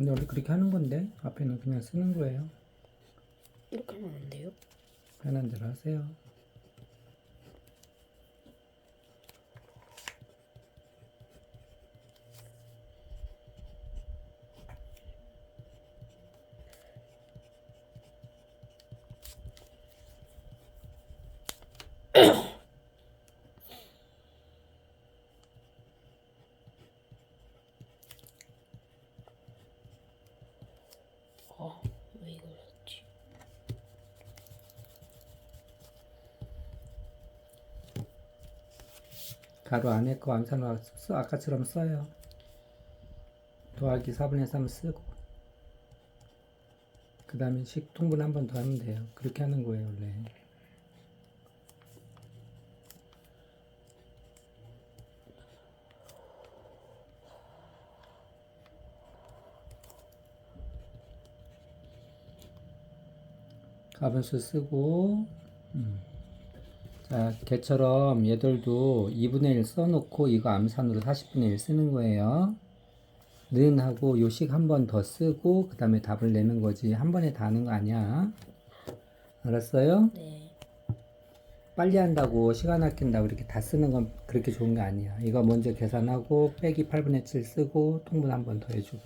근데 원래 그렇게 하는 건데 앞에는 그냥 쓰는 거예요. 이렇게 하면 안 돼요? 편한 대로 하세요. 아, 왜 샀지? 가로 안에 거 암산화 써 아까처럼 써요. 더하기 4분의 3 쓰고 그 다음에 식 통분 한 번 더 하면 돼요. 그렇게 하는 거예요 원래. 가분수 쓰고 음. 자, 걔처럼 얘들도 2분의 1 써놓고 이거 암산으로 40분의 1 쓰는 거예요. 는 하고 요식 한 번 더 쓰고 그 다음에 답을 내는 거지 한 번에 다 하는 거 아니야. 알았어요? 네. 빨리 한다고 시간 아낀다고 이렇게 다 쓰는 건 그렇게 좋은 게 아니야. 이거 먼저 계산하고 빼기 8분의 7 쓰고 통분 한 번 더 해주고